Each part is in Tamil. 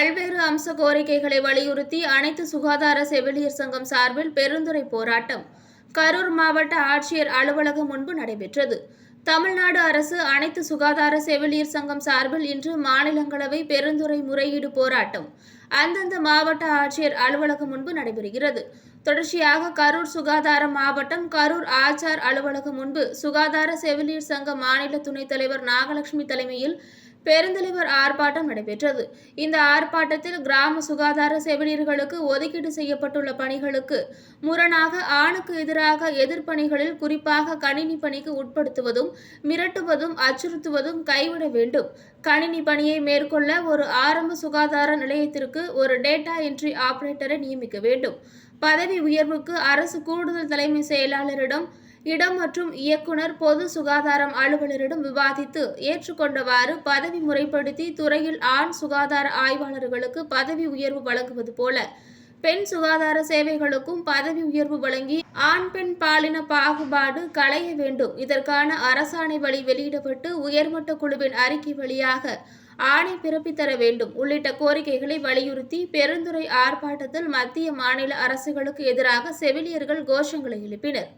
பல்வேறு அம்ச கோரிக்கைகளை வலியுறுத்தி அனைத்து சுகாதார செவிலியர் சங்கம் சார்பில் பெருந்துறை போராட்டம். கரூர் மாவட்ட ஆட்சியர் அலுவலகம் முன்பு நடைபெற்றது. தமிழ்நாடு அரசு அனைத்து சுகாதார செவிலியர் சங்கம் சார்பில் இன்று மாநிலங்களவை பெருந்துறை முறையீடு போராட்டம். அந்தந்த மாவட்ட ஆட்சியர் அலுவலகம் முன்பு நடைபெறுகிறது. தொடர்ச்சியாக கரூர் சுகாதார மாவட்டம் கரூர் ஆச்சார் அலுவலகம் முன்பு சுகாதார செவிலியர் சங்க மாநில துணைத் தலைவர் நாகலட்சுமி தலைமையில் பெருந்தலைவர் ஆர்ப்பாட்டம் நடைபெற்றது. இந்த ஆர்ப்பாட்டத்தில் கிராம சுகாதார செவிலியர்களுக்கு ஒதுக்கீடு செய்யப்பட்டுள்ள பணிகளுக்கு முரணாக ஆணுக்கு எதிராக எதிர்ப்பணிகளில் குறிப்பாக கணினி பணிக்கு உட்படுத்துவதும் மிரட்டுவதும் அச்சுறுத்துவதும் கைவிட வேண்டும். கணினி பணியை மேற்கொள்ள ஒரு ஆரம்ப சுகாதார நிலையத்திற்கு ஒரு டேட்டா என்ட்ரி ஆபரேட்டரை நியமிக்க வேண்டும். பதவி உயர்வுக்கு அரசு கூடுதல் தலைமை செயலாளரிடம் இடம் மற்றும் இயக்குனர் பொது சுகாதாரம் அலுவலரிடம் விவாதித்து ஏற்றுக்கொண்டவாறு பதவி முறைப்படுத்தி துறையில் ஆண் சுகாதார ஆய்வாளர்களுக்கு பதவி உயர்வு வழங்குவது போல பெண் சுகாதார சேவைகளுக்கும் பதவி உயர்வு வழங்கி ஆண் பெண் பாலின பாகுபாடு களைய வேண்டும். இதற்கான அரசாணை வழி வெளியிடப்பட்டு உயர்மட்ட குழுவின் அறிக்கை வழியாக ஆணை பிறப்பித்தர வேண்டும். உள்ளிட்ட கோரிக்கைகளை வலியுறுத்தி பெருந்துறை ஆர்ப்பாட்டத்தில் மத்திய மாநில அரசுகளுக்கு எதிராக செவிலியர்கள் கோஷங்களை எழுப்பினர்.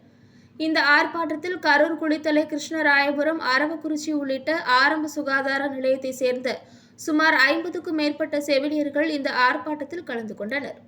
இந்த ஆர்ப்பாட்டத்தில் கரூர் குளித்தலை கிருஷ்ணராயபுரம் அரவக்குறிச்சி உள்ளிட்ட ஆரம்ப சுகாதார நிலையத்தை சேர்ந்த சுமார் ஐம்பதுக்கும் மேற்பட்ட செவிலியர்கள் இந்த ஆர்ப்பாட்டத்தில் கலந்து கொண்டனர்.